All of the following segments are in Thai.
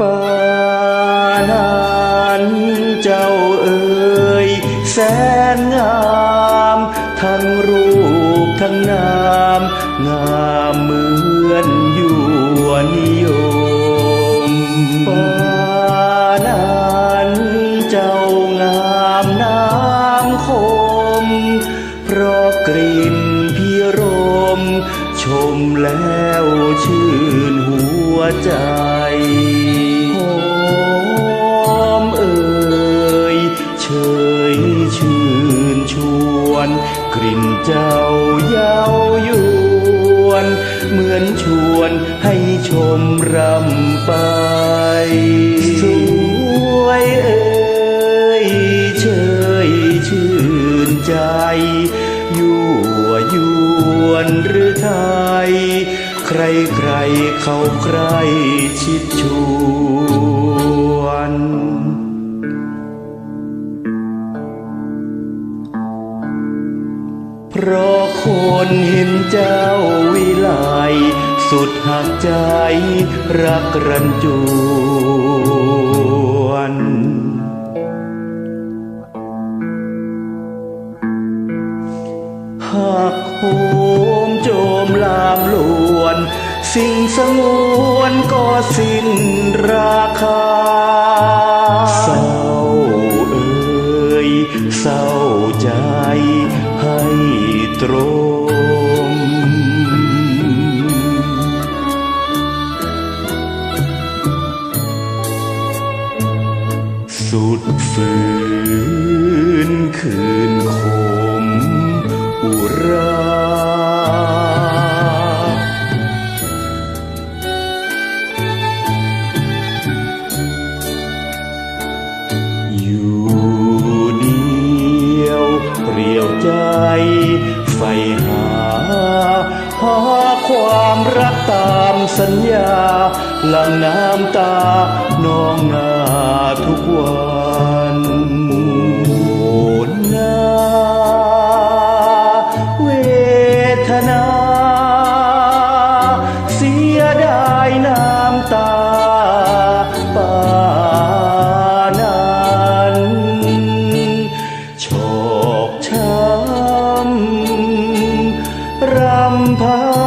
ปานานเจ้าเอ๋ยแสนงามทั้งรูปทั้งนามงามเหมือนอยู่นิยมปานานเจ้างามน้ำคม เพราะกลิ่นพิรม ชมแล้วชื่นหัวใจ เจ้าเย้ายวน เหมือนชวนให้ชมรำไป สวยเอ่ยเชยชื่นใจ ยั่วยวนหรือไทย ใครใครเขาใครชิดชู เพราะคนเห็นเจ้าวิไลสุดหักใจรักรันจวนหากโหมโจมลามลวน สิ่งสงวนก็สิ้นราคา ตรง สุดฝืน ความรักตามสัญญาหลังน้ำตานองหน้าทุกวันโอนนาเวทนา เสียดายน้ำตาปานนันชอกช้ำรำพัน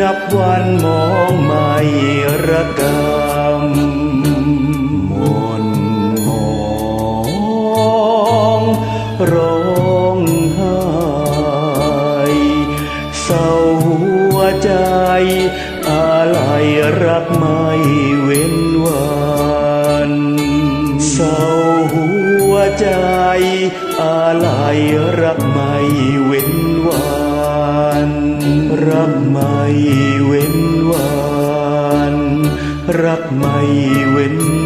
นับวันมองไม่ระกำมนมองร้องไห้เศร้าหัวใจอะไรรักไม่เว้นวันเศร้าหัวใจอะไรรักไม่เว้นวัน รักไม่เว้นวัน รักไม่เว้นวัน